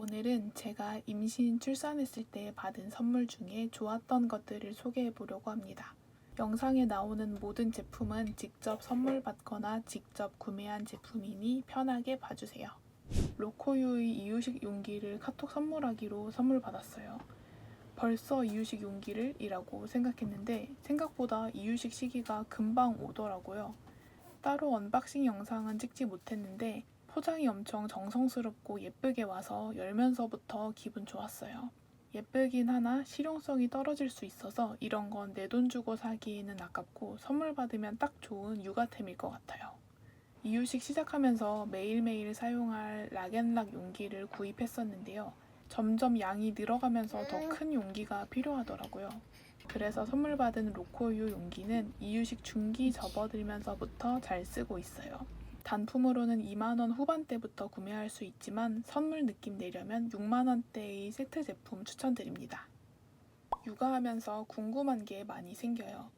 오늘은 제가 임신 출산했을 때 받은 선물 중에 좋았던 것들을 소개해 보려고 합니다. 영상에 나오는 모든 제품은 직접 선물 받거나 직접 구매한 제품이니 편하게 봐주세요. 로코유의 이유식 용기를 카톡 선물하기로 선물 받았어요. 벌써 이유식 용기를? 이라고 생각했는데 생각보다 이유식 시기가 금방 오더라고요. 따로 언박싱 영상은 찍지 못했는데 포장이 엄청 정성스럽고 예쁘게 와서 열면서부터 기분 좋았어요. 예쁘긴 하나 실용성이 떨어질 수 있어서 이런 건 내 돈 주고 사기에는 아깝고 선물 받으면 딱 좋은 육아템일 것 같아요. 이유식 시작하면서 매일매일 사용할 락앤락 용기를 구입했었는데요. 점점 양이 늘어가면서 더 큰 용기가 필요하더라고요. 그래서 선물 받은 로코유 용기는 이유식 중기 접어들면서부터 잘 쓰고 있어요. 단품으로는 2만원 후반대부터 구매할 수 있지만 선물 느낌 내려면 6만원대의 세트 제품 추천드립니다. 육아하면서 궁금한 게 많이 생겨요.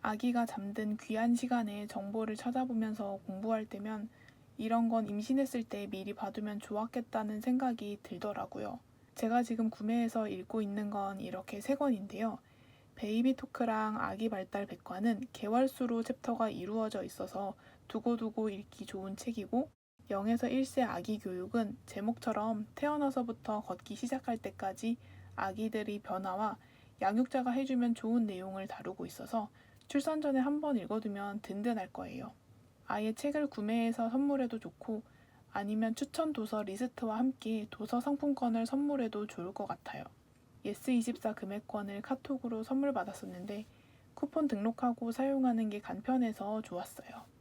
아기가 잠든 귀한 시간에 정보를 찾아보면서 공부할 때면 이런 건 임신했을 때 미리 봐두면 좋았겠다는 생각이 들더라고요. 제가 지금 구매해서 읽고 있는 건 이렇게 세 권인데요. 베이비 토크랑 아기 발달 백과는 개월수로 챕터가 이루어져 있어서 두고두고 읽기 좋은 책이고 0에서 1세 아기 교육은 제목처럼 태어나서부터 걷기 시작할 때까지 아기들의 변화와 양육자가 해주면 좋은 내용을 다루고 있어서 출산 전에 한 번 읽어두면 든든할 거예요. 아예 책을 구매해서 선물해도 좋고 아니면 추천 도서 리스트와 함께 도서 상품권을 선물해도 좋을 것 같아요. 예스24 금액권을 카톡으로 선물 받았었는데 쿠폰 등록하고 사용하는 게 간편해서 좋았어요.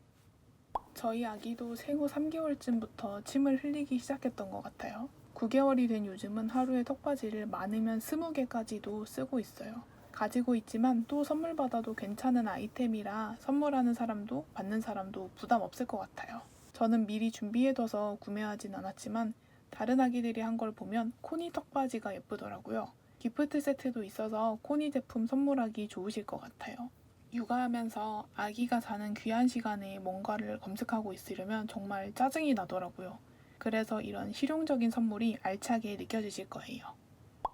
저희 아기도 생후 3개월쯤부터 침을 흘리기 시작했던 것 같아요. 9개월이 된 요즘은 하루에 턱받이를 많으면 20개까지도 쓰고 있어요. 가지고 있지만 또 선물 받아도 괜찮은 아이템이라 선물하는 사람도 받는 사람도 부담 없을 것 같아요. 저는 미리 준비해둬서 구매하진 않았지만 다른 아기들이 한 걸 보면 코니 턱받이가 예쁘더라고요. 기프트 세트도 있어서 코니 제품 선물하기 좋으실 것 같아요. 육아하면서 아기가 자는 귀한 시간에 뭔가를 검색하고 있으려면 정말 짜증이 나더라고요. 그래서 이런 실용적인 선물이 알차게 느껴지실 거예요.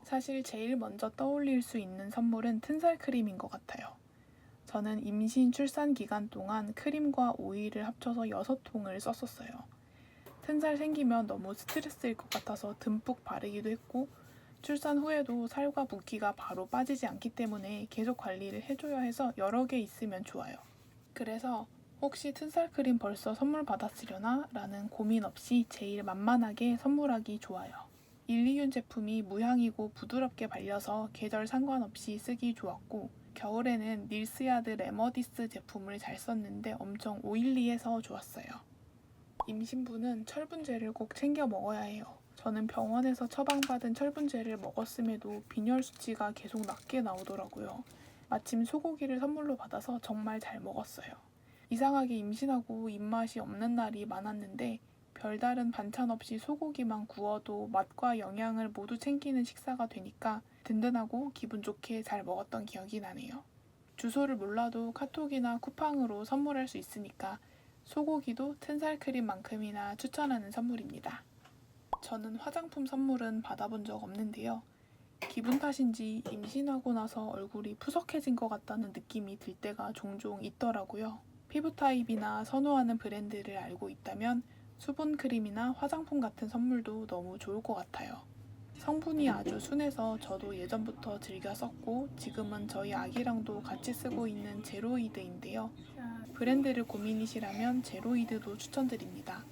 사실 제일 먼저 떠올릴 수 있는 선물은 튼살 크림인 것 같아요. 저는 임신 출산 기간 동안 크림과 오일을 합쳐서 6통을 썼었어요. 튼살 생기면 너무 스트레스일 것 같아서 듬뿍 바르기도 했고 출산 후에도 살과 붓기가 바로 빠지지 않기 때문에 계속 관리를 해줘야 해서 여러 개 있으면 좋아요. 그래서 혹시 튼살 크림 벌써 선물 받았으려나? 라는 고민 없이 제일 만만하게 선물하기 좋아요. 일리윤 제품이 무향이고 부드럽게 발려서 계절 상관없이 쓰기 좋았고 겨울에는 닐스야드 레머디스 제품을 잘 썼는데 엄청 오일리해서 좋았어요. 임신부는 철분제를 꼭 챙겨 먹어야 해요. 저는 병원에서 처방받은 철분제를 먹었음에도 빈혈 수치가 계속 낮게 나오더라고요. 마침 소고기를 선물로 받아서 정말 잘 먹었어요. 이상하게 임신하고 입맛이 없는 날이 많았는데 별다른 반찬 없이 소고기만 구워도 맛과 영양을 모두 챙기는 식사가 되니까 든든하고 기분 좋게 잘 먹었던 기억이 나네요. 주소를 몰라도 카톡이나 쿠팡으로 선물할 수 있으니까 소고기도 튼살 크림만큼이나 추천하는 선물입니다. 저는 화장품 선물은 받아본 적 없는데요. 기분 탓인지 임신하고 나서 얼굴이 푸석해진 것 같다는 느낌이 들 때가 종종 있더라고요. 피부 타입이나 선호하는 브랜드를 알고 있다면 수분 크림이나 화장품 같은 선물도 너무 좋을 것 같아요. 성분이 아주 순해서 저도 예전부터 즐겨 썼고 지금은 저희 아기랑도 같이 쓰고 있는 제로이드인데요. 브랜드를 고민이시라면 제로이드도 추천드립니다.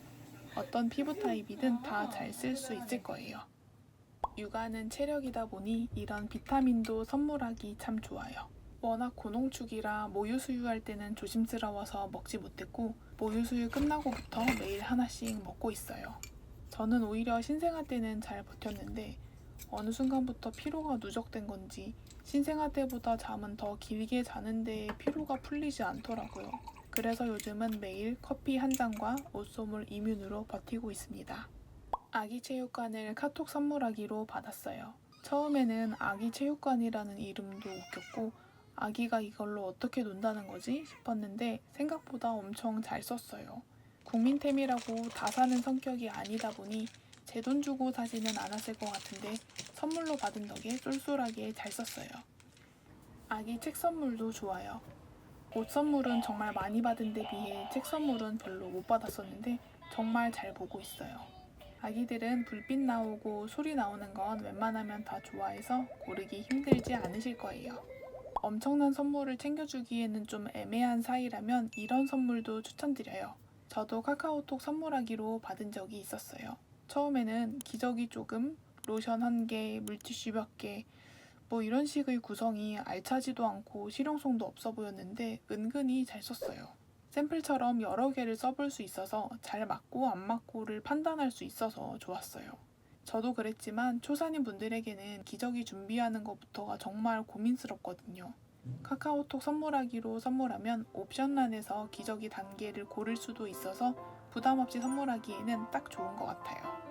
어떤 피부 타입이든 다 잘 쓸 수 있을 거예요. 육아는 체력이다 보니 이런 비타민도 선물하기 참 좋아요. 워낙 고농축이라 모유 수유할 때는 조심스러워서 먹지 못했고 모유 수유 끝나고부터 매일 하나씩 먹고 있어요. 저는 오히려 신생아 때는 잘 버텼는데 어느 순간부터 피로가 누적된 건지 신생아 때보다 잠은 더 길게 자는데 피로가 풀리지 않더라고요. 그래서 요즘은 매일 커피 한 잔과 옷소물 이뮨으로 버티고 있습니다. 아기 체육관을 카톡 선물하기로 받았어요. 처음에는 아기 체육관이라는 이름도 웃겼고 아기가 이걸로 어떻게 논다는 거지 싶었는데 생각보다 엄청 잘 썼어요. 국민템이라고 다 사는 성격이 아니다 보니 제 돈 주고 사지는 않았을 것 같은데 선물로 받은 덕에 쏠쏠하게 잘 썼어요. 아기 책 선물도 좋아요. 옷 선물은 정말 많이 받은 데 비해 책 선물은 별로 못 받았었는데 정말 잘 보고 있어요. 아기들은 불빛 나오고 소리 나오는 건 웬만하면 다 좋아해서 고르기 힘들지 않으실 거예요. 엄청난 선물을 챙겨주기에는 좀 애매한 사이라면 이런 선물도 추천드려요. 저도 카카오톡 선물하기로 받은 적이 있었어요. 처음에는 기저귀 조금, 로션 한 개, 물티슈 몇 개, 뭐 이런 식의 구성이 알차지도 않고 실용성도 없어 보였는데 은근히 잘 썼어요. 샘플처럼 여러 개를 써볼 수 있어서 잘 맞고 안 맞고를 판단할 수 있어서 좋았어요. 저도 그랬지만 초산인 분들에게는 기저귀 준비하는 것부터가 정말 고민스럽거든요. 카카오톡 선물하기로 선물하면 옵션란에서 기저귀 단계를 고를 수도 있어서 부담 없이 선물하기에는 딱 좋은 것 같아요.